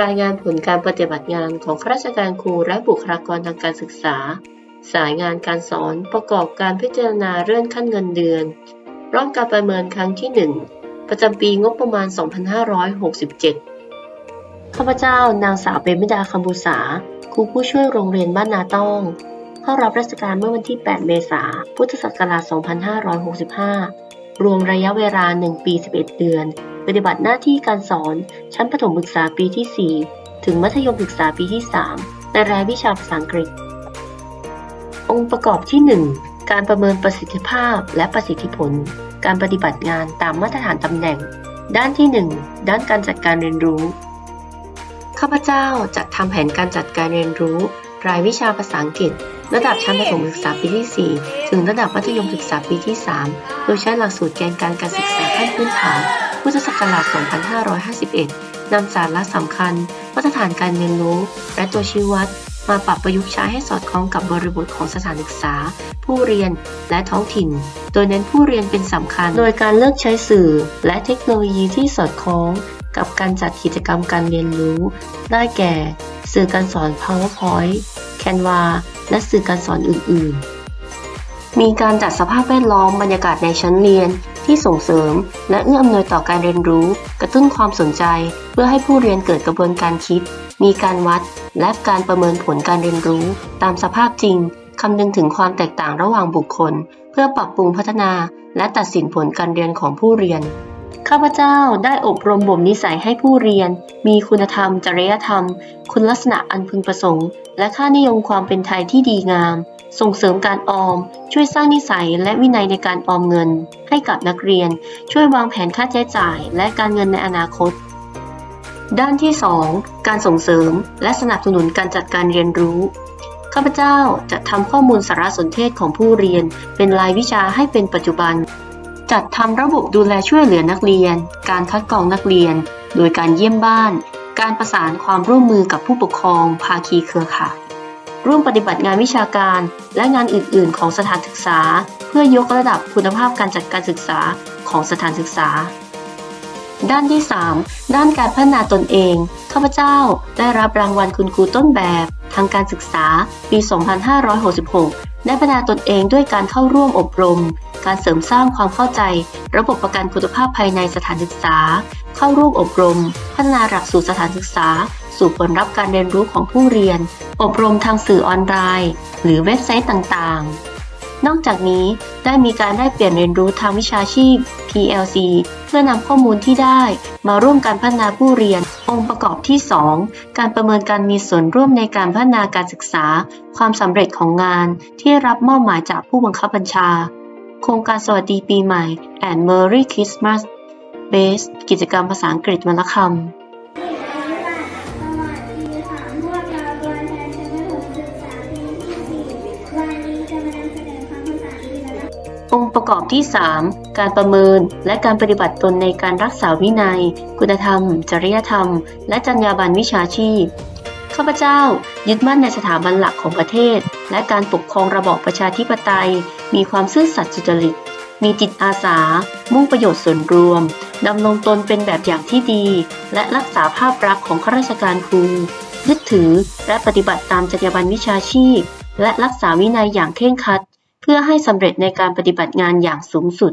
รายงานผลการปฏิบัติงานของข้าราชการครูและบุคลากรทางการศึกษา สายงานการสอนประกอบการพิจารณาเลื่อนขั้นเงินเดือน รอบการประเมินครั้งที่ 1 ประจำปีงบประมาณ 2567 ข้าพเจ้านางสาวเปมิดาคำบูษาครูผู้ช่วยโรงเรียนบ้านนาต้อง เข้ารับราชการเมื่อวันที่ 8 เมษายน พุทธศักราช 2565 รวมระยะเวลา 1 ปี 11 เดือน ปฏิบัติหน้าที่การสอน ชั้นประถมศึกษาปีที่ 4 ถึงมัธยมศึกษาปีที่ 3 ในรายวิชาภาษาอังกฤษ องค์ประกอบที่ 1 การประเมินประสิทธิภาพและประสิทธิผล การปฏิบัติงานตามมาตรฐานตำแหน่ง ด้านที่ 1 ด้านการจัดการเรียนรู้ ข้าพเจ้าจัดทำแผนการจัดการเรียนรู้ รายวิชาภาษาอังกฤษ ระดับชั้นประถมศึกษาปีที่ 4 ถึงระดับมัธยมศึกษาปีที่ 3 โดยใช้หลักสูตรแกนการการศึกษาขั้นพื้นฐาน พุทธศักราช 2551 นำสาระสำคัญ มาตรฐานการเรียนรู้ และตัวชี้วัด มาปรับประยุกต์ใช้ให้สอดคล้องกับบริบทของสถานศึกษา ผู้เรียนและท้องถิ่น โดยเน้นผู้เรียนเป็นสำคัญ โดยการเลือกใช้สื่อ และเทคโนโลยีที่สอดคล้อง กับการจัดกิจกรรมการเรียนรู้ ได้แก่ สื่อการสอน PowerPoint Canva และสื่อการสอนอื่น ๆ มีการจัดสภาพแวดล้อมบรรยากาศในชั้นเรียน ที่ส่งเสริม และเอื้ออำนวยต่อการเรียนรู้ กระตุ้นความสนใจ เพื่อให้ผู้เรียนเกิดกระบวนการคิด มีการวัด และการประเมินผลการเรียนรู้ ตามสภาพจริงคำนึงถึงความแตกต่างระหว่างบุคคล เพื่อปรับปรุงพัฒนา และตัดสินผลการเรียนของผู้เรียนข้าพเจ้าได้อบรมบ่มนิสัยให้ผู้เรียน มีคุณธรรม จริยธรรม คุณลักษณะอันพึงประสงค์ และค่านิยมความเป็นไทยที่ดีงาม ส่งเสริมการออม ช่วยสร้างนิสัยและวินัยในการออมเงิน ให้กับนักเรียน ช่วยวางแผนค่าใช้จ่าย และการเงินในอนาคต ด้านที่ 2 การส่งเสริม และสนับสนุนการจัดการเรียนรู้ ข้าพเจ้าจะทำข้อมูลสารสนเทศของผู้เรียน เป็นรายวิชาให้เป็นปัจจุบัน จัดทำระบบดูแลช่วยเหลือนักเรียน การคัดกรองนักเรียน โดยการเยี่ยมบ้าน การประสานความร่วมมือกับผู้ปกครอง ภาคีเครือข่าย ร่วมปฏิบัติงานวิชาการ และงานอื่น ๆ ของสถานศึกษา เพื่อยกระดับคุณภาพการจัดการศึกษาของสถานศึกษา ด้านที่ 3 ด้านการพัฒนาตนเอง ข้าพเจ้าได้รับรางวัลคุณครูต้นแบบ ทางการศึกษาปี 2566 ได้พัฒนาตนเองด้วยการเข้าร่วมอบรม การเสริมสร้างความเข้าใจ ระบบประกันคุณภาพภายในสถานศึกษา เข้าร่วมอบรม พัฒนาหลักสูตรสถานศึกษา สู่ผลลัพธ์การเรียนรู้ของผู้เรียน อบรมทางสื่อออนไลน์ หรือเว็บไซต์ต่างๆ นอกจากนี้ได้มีการได้เปลี่ยนเรียนรู้ทางวิชาชีพ PLC เพื่อนำข้อมูลที่ได้มาร่วมการพัฒนาผู้เรียน องค์ประกอบที่ 2 การประเมินการมีส่วนร่วมในการพัฒนาการศึกษา ความสำเร็จของงาน ที่รับมอบหมายจากผู้บังคับบัญชา โครงการสวัสดีปีใหม่ and Merry Christmas Base กิจกรรมภาษาอังกฤษวรรณคำ องค์ประกอบที่ 3 การประเมินและการปฏิบัติตนในการรักษาวินัย คุณธรรม จริยธรรม และจรรยาบรรณวิชาชีพ ข้าพเจ้ายึดมั่นในสถาบันหลักของประเทศ และการปกครองระบอบประชาธิปไตย มีความซื่อสัตย์สุจริต มีจิตอาสา มุ่งประโยชน์ส่วนรวม ดำรงตนเป็นแบบอย่างที่ดี และรักษาภาพลักษณ์ของข้าราชการครูยึดถือและปฏิบัติตามจรรยาบรรณวิชาชีพ และรักษาวินัยอย่างเคร่งครัด เพื่อให้สำเร็จในการปฏิบัติงานอย่างสูงสุด